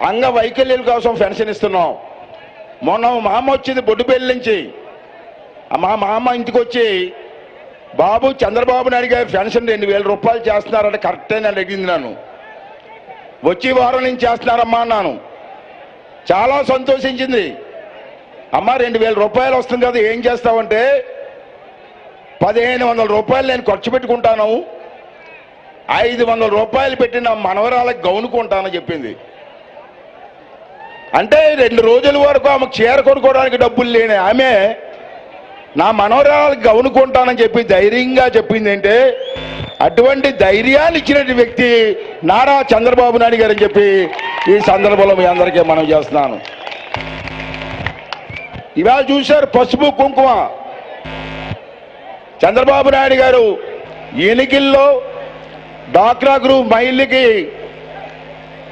అంగవైకల్యుల కోసం పెన్షన్ ఇస్తున్నాం. మొన్న మా అమ్మ వచ్చింది బొడ్డుపల్లి నుంచి. మా మా అమ్మ ఇంటికి వచ్చి బాబు చంద్రబాబు నాయుడు గారి పెన్షన్ రెండు వేల రూపాయలు చేస్తున్నారంటే కరెక్టే అని అడిగింది నన్ను. వచ్చే వారం నుంచి చేస్తున్నారమ్మా అన్నాను. చాలా సంతోషించింది. అమ్మ రెండు వేల రూపాయలు వస్తుంది కదా ఏం చేస్తావంటే పదిహేను వందల రూపాయలు నేను ఖర్చు పెట్టుకుంటాను. ఐదు వందల రూపాయలు పెట్టి నా మనవరాలకు గౌనుకుంటానని చెప్పింది. అంటే రెండు రోజుల వరకు ఆమెకు చీర కొనుక్కోవడానికి డబ్బులు లేని ఆమె నా మనోరాలకు గవనుకుంటానని చెప్పి ధైర్యంగా చెప్పింది అంటే అటువంటి ధైర్యాన్ని ఇచ్చినటువంటి వ్యక్తి నారా చంద్రబాబు నాయుడు గారు అని చెప్పి ఈ సందర్భంలో మీ అందరికీ మనం చేస్తున్నాను. ఇవాళ చూశారు పసుపు కుంకుమ. చంద్రబాబు నాయుడు గారు ఎన్నికల్లో డాక్రా గ్రూప్ మహిళకి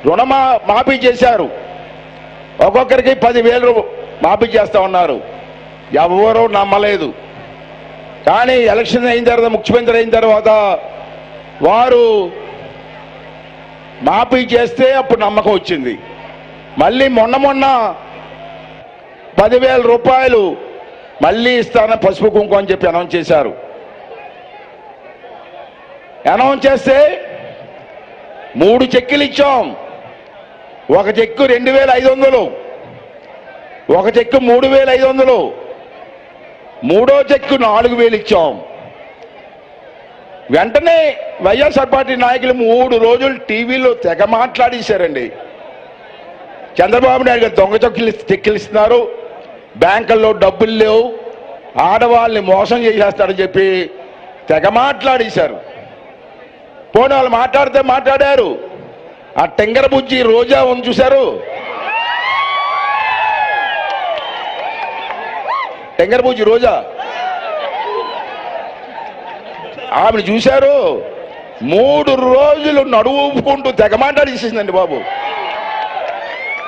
రుణమా మాఫీ చేశారు. ఒక్కొక్కరికి పదివేలు మాఫీ చేస్తా ఉన్నారు. ఎవరూ నమ్మలేదు. కానీ ఎలక్షన్ అయిన తర్వాత ముఖ్యమంత్రి అయిన తర్వాత వారు మాఫీ చేస్తే అప్పుడు నమ్మకం వచ్చింది. మళ్ళీ మొన్న మొన్న పదివేల రూపాయలు మళ్ళీ ఇస్తానని పసుపు కుంకుమ అని చెప్పి అనౌన్స్ చేశారు. అనౌన్స్ చేస్తే మూడు చెక్కులు ఇచ్చాం. ఒక చెక్కు రెండు వేల ఐదు వందలు. ఒక చెక్కు మూడు వేల ఐదు వందలు. మూడో చెక్కు నాలుగు వేలు ఇచ్చాం. వెంటనే వైఎస్ఆర్ పార్టీ నాయకులు మూడు రోజులు టీవీలో తెగ మాట్లాడేశారండి. చంద్రబాబు నాయుడు గారు దొంగ చెక్కులు చెక్కులు ఇస్తున్నారు. బ్యాంకుల్లో డబ్బులు లేవు. ఆడవాళ్ళని మోసం చేసేస్తారని చెప్పి తెగ మాట్లాడేశారు. పోనీ వాళ్ళు మాట్లాడితే మాట్లాడారు. ఆ టెంగర బుజ్జి రోజా ఉంది చూశారు? టెంగర బుజ్జి రోజా. ఆమెను చూశారు? మూడు రోజులు నడువుకుంటూ తెగ మాట్లాడేసిందండి బాబు.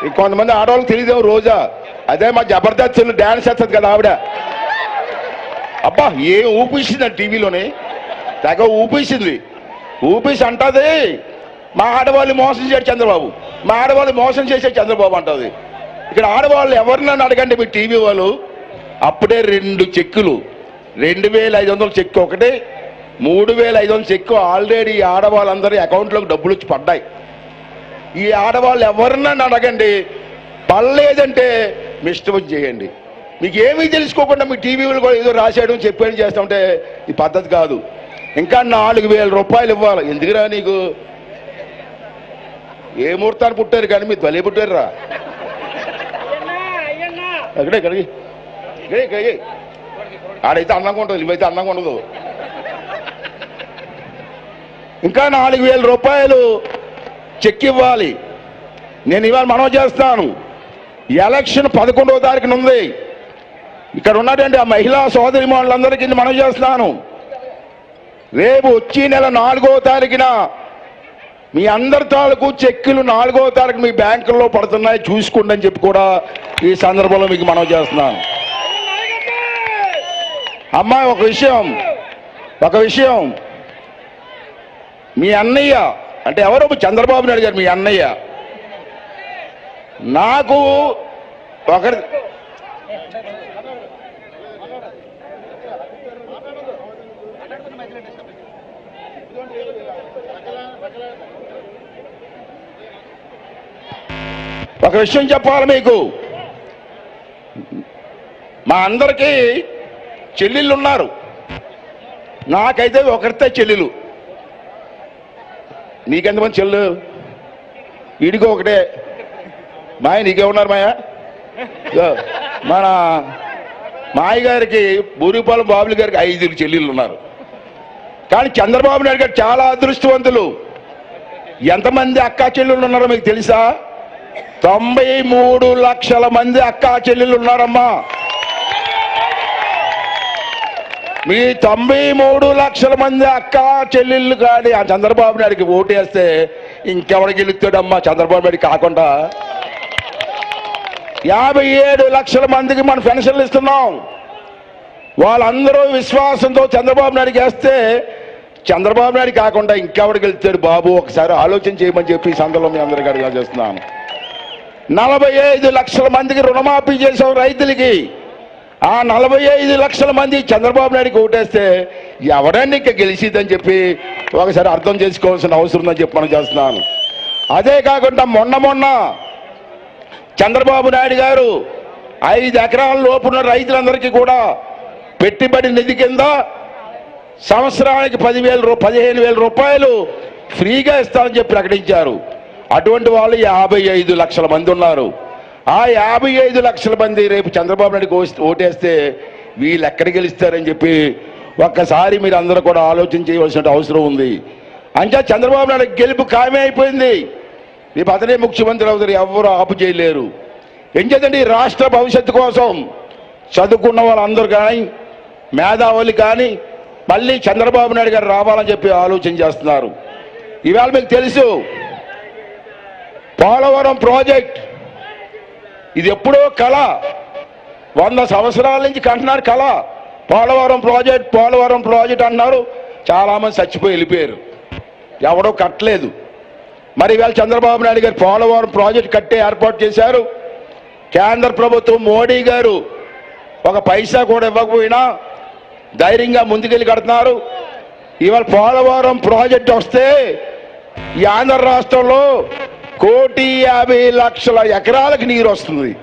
కొంతమంది ఆడవాళ్ళకి తెలియదేమో రోజా. అదే మా జబర్దస్త్ డాన్స్ చేస్తుంది కదా ఆవిడ. అబ్బా ఏం ఊపిస్తుంది టీవీలోనే? తెగ ఊపిస్తుంది ఊపిసి అంటది మా ఆడవాళ్ళు మోసం చేశాడు చంద్రబాబు. మా ఆడవాళ్ళు మోసం చేశాడు చంద్రబాబు అంటుంది. ఇక్కడ ఆడవాళ్ళు ఎవరినైనా అడగండి మీ టీవీ వాళ్ళు? అప్పుడే రెండు చెక్కులు. రెండు వేల ఐదు వందల చెక్కు ఒకటి మూడు వేల ఐదు వందల చెక్కు ఆల్రెడీ ఆడవాళ్ళందరి అకౌంట్లోకి డబ్బులు వచ్చి పడ్డాయి. ఈ ఆడవాళ్ళు ఎవరినైనా అడగండి? పర్లేదంటే మీ చేయండి. మీకు ఏమీ తెలుసుకోకుండా మీ టీవీలు కూడా ఏదో రాశాడు చెప్పాడు చేస్తుంటే ఈ పద్ధతి కాదు. ఇంకా నాలుగు వేల రూపాయలు ఇవ్వాలి. ఎందుకురా నీకు? ఏ ముహూర్తాన్ని పుట్టారు కానీ మీరు తొలి పుట్టారురా. ఎక్కడే ఇక్కడికి. ఇక్కడే ఇక్కడికి. ఆడైతే అందంగా ఉంటుంది నువ్వైతే అందంగా ఉండదు. ఇంకా నాలుగు వేల రూపాయలు చెక్ ఇవ్వాలి. నేను ఇవాళ మనవి చేస్తాను. ఎలక్షన్ పదకొండవ తారీఖున ఉంది. ఇక్కడ ఉన్నటువంటి ఆ మహిళా సోదరి వాళ్ళందరికీ మనవి చేస్తున్నాను రేపు వచ్చే నెల నాలుగో తారీఖున మీ అందరి తాలూకు చెక్కులు నాలుగో తారీఖు మీ బ్యాంకుల్లో పడుతున్నాయి చూసుకోండి అని చెప్పి కూడా ఈ సందర్భంలో మీకు మనవి చేస్తున్నాను. అమ్మాయి ఒక విషయం ఒక విషయం. మీ అన్నయ్య అంటే ఎవరో చంద్రబాబు నాయుడు గారు మీ అన్నయ్య. నాకు ఒకరి ఒక విషయం చెప్పాలి మీకు. మా అందరికీ చెల్లెళ్ళు ఉన్నారు నాకైతే ఒకరితే చెల్లెలు. నీకెంతమంది చెల్లు వీడికి ఒకటే. మాయ నీకేమన్నారు మాయ? మన మాయ గారికి బూరిపాలెం బాబులు గారికి ఐదుగురు చెల్లెళ్ళు ఉన్నారు కానీ చంద్రబాబు నాయుడు గారు చాలా అదృష్టవంతులు. ఎంతమంది అక్కా చెల్లెళ్ళు ఉన్నారో మీకు తెలుసా? తొంభై మూడు లక్షల మంది అక్కా చెల్లెళ్ళు ఉన్నారమ్మా. మీ తొంభై మూడు లక్షల మంది అక్క చెల్లెళ్ళు కానీ ఆ చంద్రబాబు నాయుడికి ఓటు వేస్తే ఇంకెవరికి గెలుస్తాడమ్మా? చంద్రబాబు నాయుడు కాకుండా. యాభై ఏడు లక్షల మందికి మనం పెన్షన్లు ఇస్తున్నాం. వాళ్ళందరూ విశ్వాసంతో చంద్రబాబు నాయుడికి వేస్తే చంద్రబాబు నాయుడు కాకుండా ఇంకెవడికి వెళ్తాడు బాబు? ఒకసారి ఆలోచన చేయమని చెప్పి సందర్భంలో మీ అందరికీ అడిగా చేస్తున్నాను నలభై ఐదు లక్షల మందికి రుణమాఫీ చేసాం రైతులకి. ఆ నలభై ఐదు లక్షల మంది చంద్రబాబు నాయుడుకి ఓటేస్తే ఎవడండి ఇంకా గెలిచిద్దని చెప్పి ఒకసారి అర్థం చేసుకోవాల్సిన అవసరం ఉందని చెప్పి మనం చేస్తున్నాను. అదే కాకుండా మొన్న మొన్న చంద్రబాబు నాయుడు గారు ఐదు ఎకరాల లోపున్న రైతులందరికీ కూడా పెట్టుబడి నిధి కింద సంవత్సరానికి పదివేల రూ పదిహేను వేల రూపాయలు ఫ్రీగా ఇస్తామని చెప్పి ప్రకటించారు. అటువంటి వాళ్ళు యాభై ఐదు లక్షల మంది ఉన్నారు. ఆ యాభై ఐదు లక్షల మంది రేపు చంద్రబాబు నాయుడుకి ఓటేస్తే వీళ్ళు ఎక్కడ గెలుస్తారని చెప్పి ఒక్కసారి మీరు అందరూ కూడా ఆలోచన చేయవలసిన అవసరం ఉంది. అంటే చంద్రబాబు నాయుడు గెలుపు ఖాయమే అయిపోయింది. రేపు అతనే ముఖ్యమంత్రి అవుతారు ఎవరు ఆపు చేయలేరు. ఏం చేద్దండి? రాష్ట్ర భవిష్యత్తు కోసం చదువుకున్న వాళ్ళందరూ కానీ మేధావులు కానీ మళ్ళీ చంద్రబాబు నాయుడు గారు రావాలని చెప్పి ఆలోచన చేస్తున్నారు. ఇవాళ మీకు తెలుసు పోలవరం ప్రాజెక్ట్ ఇది ఎప్పుడో కళ. వంద సంవత్సరాల నుంచి కంటున్నారు కళ. పోలవరం ప్రాజెక్ట్ పోలవరం ప్రాజెక్ట్ అన్నారు. చాలామంది చచ్చిపోయి వెళ్ళిపోయారు. ఎవడో కట్టలేదు. మరి ఇవాళ చంద్రబాబు నాయుడు గారు పోలవరం ప్రాజెక్ట్ కట్టే ఏర్పాటు చేశారు. కేంద్ర ప్రభుత్వం మోడీ గారు ఒక పైసా కూడా ఇవ్వకపోయినా ధైర్యంగా ముందుకెళ్ళి కడుతున్నారు. ఇవాళ పోలవరం ప్రాజెక్ట్ వస్తే ఈ ఆంధ్ర రాష్ట్రంలో కోటి యాభై లక్షల ఎకరాలకు నీరు వస్తుంది.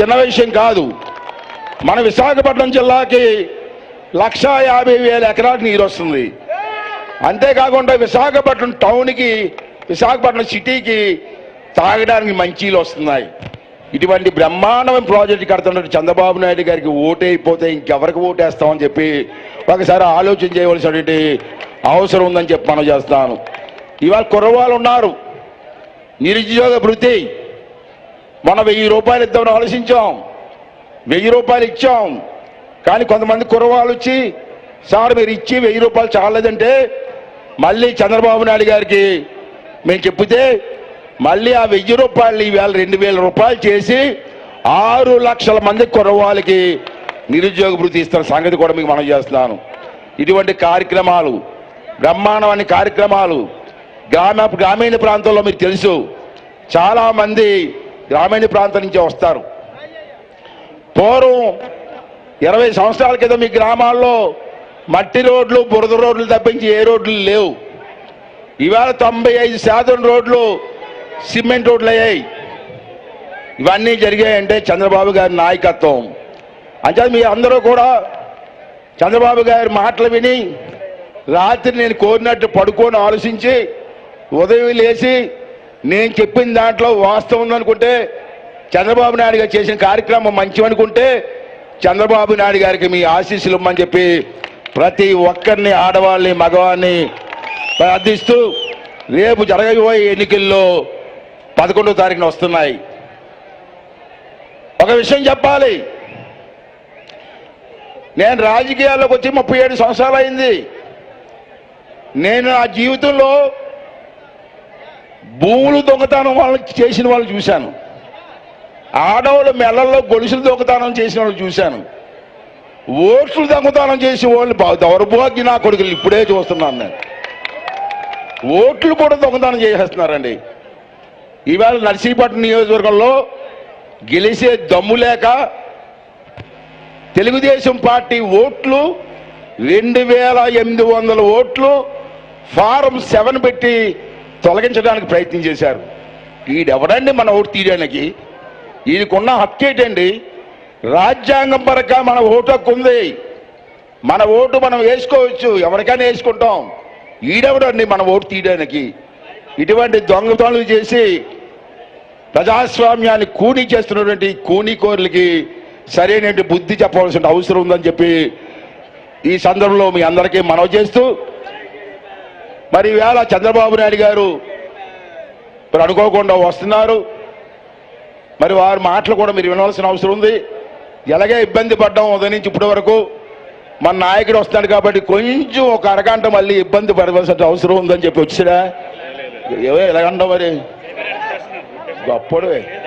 చిన్న విషయం కాదు. మన విశాఖపట్నం జిల్లాకి లక్ష యాభై వేల ఎకరాలకు నీరు వస్తుంది. అంతేకాకుండా విశాఖపట్నం టౌన్కి విశాఖపట్నం సిటీకి తాగడానికి మంచీలు వస్తున్నాయి. ఇటువంటి బ్రహ్మాండమైన ప్రాజెక్ట్ కడుతున్న చంద్రబాబు నాయుడు గారికి ఓటైపోతే ఇంకెవరికి ఓటేస్తామని చెప్పి ఒకసారి ఆలోచన చేయవలసినటువంటి అవసరం ఉందని చెప్పి మనం చేస్తాను ఇవాళ కుర్రవాళ్ళు ఉన్నారు. నిరుద్యోగ భృతి మన వెయ్యి రూపాయలు ఇద్దామని ఆలోచించాం. వెయ్యి రూపాయలు ఇచ్చాం. కానీ కొంతమంది కుర్రవాళ్ళు వచ్చి సార్ మీరు ఇచ్చి వెయ్యి రూపాయలు చాలదంటే మళ్ళీ చంద్రబాబు నాయుడు గారికి మేము చెప్తే మళ్ళీ ఆ వెయ్యి రూపాయలు ఈవేళ రెండు వేల రూపాయలు చేసి ఆరు లక్షల మంది కుర్రవాళ్ళకి నిరుద్యోగ భృతి ఇస్తున్న సంగతి కూడా మీకు మనం చేస్తున్నాను. ఇటువంటి కార్యక్రమాలు బ్రహ్మాండమైన కార్యక్రమాలు గ్రామ గ్రామీణ ప్రాంతంలో మీకు తెలుసు. చాలామంది గ్రామీణ ప్రాంతం నుంచి వస్తారు. పూర్వం ఇరవై సంవత్సరాల క్రితం మీ గ్రామాల్లో మట్టి రోడ్లు బురద రోడ్లు తప్పించి ఏ రోడ్లు లేవు. ఇవాళ తొంభై ఐదు శాతం రోడ్లు సిమెంట్ రోడ్లు అయ్యాయి ఇవన్నీ జరిగాయంటే చంద్రబాబు గారి నాయకత్వం. అంటే మీ అందరూ కూడా చంద్రబాబు గారి మాటలు విని రాత్రి నేను కోరినట్టు పడుకొని ఆలోచించి ఉదయం లేచి నేను చెప్పిన దాంట్లో వాస్తవం ఉందనుకుంటే చంద్రబాబు నాయుడు గారు చేసిన కార్యక్రమం మంచివనుకుంటే చంద్రబాబు నాయుడు గారికి మీ ఆశీస్సులు ఇమ్మని చెప్పి ప్రతి ఒక్కరిని ఆడవాళ్ళని మగవాళ్ళని ప్రార్థిస్తూ రేపు జరగబోయే ఎన్నికల్లో పదకొండో తారీఖున వస్తున్నాయి. ఒక విషయం చెప్పాలి. నేను రాజకీయాల్లోకి వచ్చి ముప్పై ఏడు సంవత్సరాలు అయింది. నేను నా జీవితంలో భూములు దొంగతనం వాళ్ళని చేసిన వాళ్ళు చూశాను. ఆడవాళ్ళ మెళ్ళల్లో గొలుసులు దొంగతనం చేసిన వాళ్ళు చూశాను. ఓట్లు దొంగతనం చేసే వాళ్ళు బా- దౌర్భాగ్య నా కొడుకులు ఇప్పుడే చూస్తున్నాను నేను. ఓట్లు కూడా దొంగతనం చేసేస్తున్నారండి. ఈవేళ నర్సీపట్నం నియోజకవర్గంలో గెలిచే దమ్ము లేక తెలుగుదేశం పార్టీ ఓట్లు రెండు వేల ఎనిమిది వందల ఓట్లు ఫారం సెవెన్ పెట్టి తొలగించడానికి ప్రయత్నం చేశారు. ఈడెవడండి మన ఓటు తీయడానికి? ఈయనకున్న హక్కు ఏంటండి? రాజ్యాంగం పరంగా మన ఓటు హక్కు ఉంది. మన ఓటు మనం వేసుకోవచ్చు. ఎవరికైనా వేసుకుంటాం. ఈడెవడండి మన ఓటు తీయడానికి? ఇటువంటి దొంగతనాలు చేసి ప్రజాస్వామ్యాన్ని కూనీ చేస్తున్నటువంటి కూనీ సరైనటువంటి బుద్ధి చెప్పవలసిన అవసరం ఉందని చెప్పి ఈ సందర్భంలో మీ అందరికీ మనవి చేస్తూ మరి వేళ చంద్రబాబు నాయుడు గారు మరి అనుకోకుండా వస్తున్నారు. మరి వారి మాటలు కూడా మీరు వినవలసిన అవసరం ఉంది. ఎలాగే ఇబ్బంది పడ్డాం ఉదయం నుంచి ఇప్పటి వరకు. మన నాయకుడు వస్తాడు కాబట్టి కొంచెం ఒక అరగంట మళ్ళీ ఇబ్బంది పడవలసిన అవసరం ఉందని చెప్పి వచ్చినా ఏవో ఎలాగంటావు మరి? గొప్పడువే.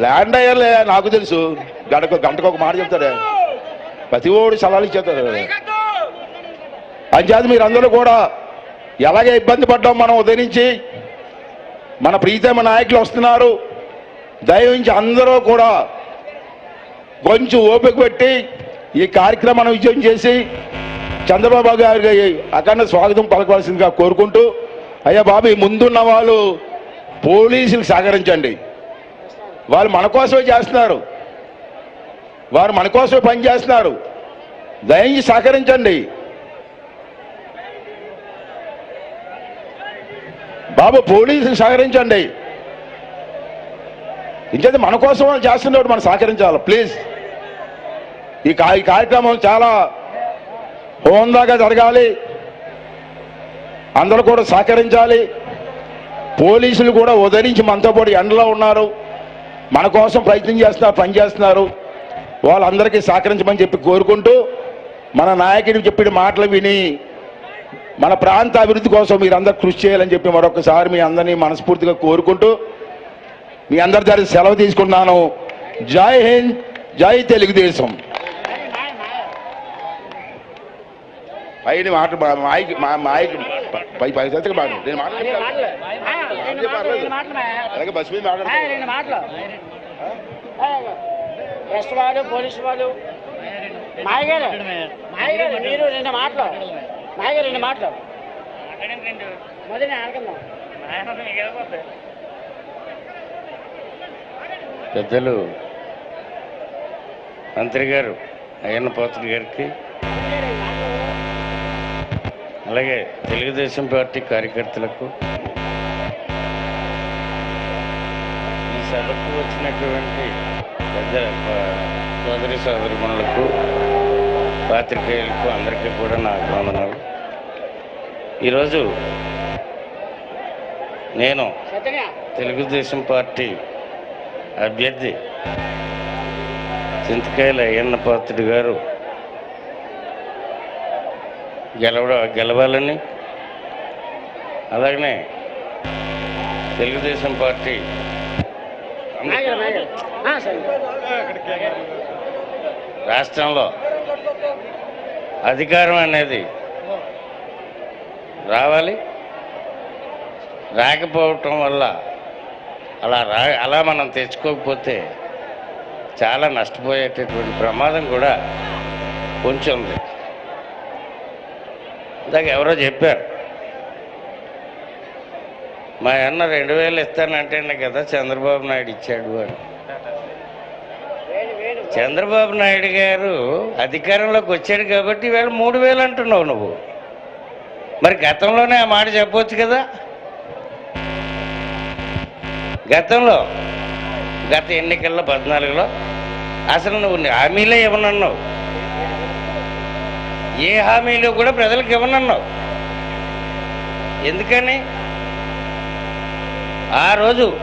ల్యాండ్ అయ్యర్లే నాకు తెలుసు. గంటకు గంటకు ఒక మాట చెప్తాడే ప్రతి ఓడి సలహాలు ఇచ్చేస్తారు. అంచేది మీరు అందరూ కూడా ఎలాగే ఇబ్బంది పడ్డాం మనం ఉదయం నుంచి. మన ప్రీతమ నాయకులు వస్తున్నారు. దయవించి అందరూ కూడా కొంచెం ఓపిక పెట్టి ఈ కార్యక్రమాన్ని విజయం చేసి చంద్రబాబు గారికి అఖండ స్వాగతం పలకవలసిందిగా కోరుకుంటూ అయ్యా బాబు ముందున్న వాళ్ళు పోలీసులకు సహకరించండి. వాళ్ళు మన కోసమే చేస్తున్నారు. వారు మన కోసమే పనిచేస్తున్నారు. దయించి సహకరించండి. బాబు పోలీసులు సహకరించండి. ఇంకేది మన కోసం వాళ్ళు చేస్తున్నప్పుడు మనం సహకరించాలి? ప్లీజ్. ఈ ఈ కార్యక్రమం చాలా హోందాగా జరగాలి. అందరూ కూడా సహకరించాలి. పోలీసులు కూడా ఉదరించి మనతో పాటు ఎండలో ఉన్నారు. మన కోసం ప్రయత్నం చేస్తున్నారు పనిచేస్తున్నారు వాళ్ళందరికీ సహకరించమని చెప్పి కోరుకుంటూ మన నాయకుడు చెప్పిన మాటలు విని మన ప్రాంత అభివృద్ధి కోసం మీరందరూ కృషి చేయాలని చెప్పి మరొకసారి మీ అందరినీ మనస్ఫూర్తిగా కోరుకుంటూ మీ అందరి దగ్గర సెలవు తీసుకున్నాను జై హింద్ జై తెలుగుదేశం. పైన మాట మాయకి మా మాయకి పై పై సత్తుగా మాట నేను మాట్లాడతాను అలాగే బస్ మీద మాట్లాడతాను రెండు మాటలు. ప్రెస్ వాళ్ళు పోలీసు వాళ్ళు మాయగారు మాయగారు మీరు రెండు మాటలు. మాయగారు రెండు మాటలు. మొదటి పెద్దలు మంత్రి గారు అయ్యన్న పోతుడి గారికి అలాగే తెలుగుదేశం పార్టీ కార్యకర్తలకు ఈ సభకు వచ్చినటువంటి పెద్ద సోదరి సోదరిమణులకు పాత్రికేయులకు అందరికీ కూడా నా అభినందనలు. ఈరోజు నేను తెలుగుదేశం పార్టీ అభ్యర్థి చింతకాయల అయ్యన్న పాత్రుడు గారు గెలవ గెలవాలని. అలాగనే తెలుగుదేశం పార్టీ రాష్ట్రంలో అధికారం అనేది రావాలి. రాకపోవటం వల్ల అలా రా అలా మనం తెచ్చుకోకపోతే చాలా నష్టపోయేటటువంటి ప్రమాదం కూడా కొంచెం ఉంది. ఇందాక ఎవరో చెప్పారు. మా అన్న రెండు వేలు ఇస్తానంటేనే కదా చంద్రబాబు నాయుడు ఇచ్చాడు అని. చంద్రబాబు నాయుడు గారు అధికారంలోకి వచ్చాడు కాబట్టి ఈవేళ మూడు వేలు అంటున్నావు నువ్వు. మరి గతంలోనే ఆ మాట చెప్పవచ్చు కదా? గతంలో గత ఎన్నికల్లో పద్నాలుగులో అసలు నువ్వు హామీలే ఏమన్నావు ఏ హామీలు కూడా ప్రజలకు ఇవ్వనన్నావు. ఎందుకని? ఆ రోజు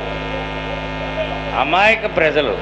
అమాయక ప్రజలు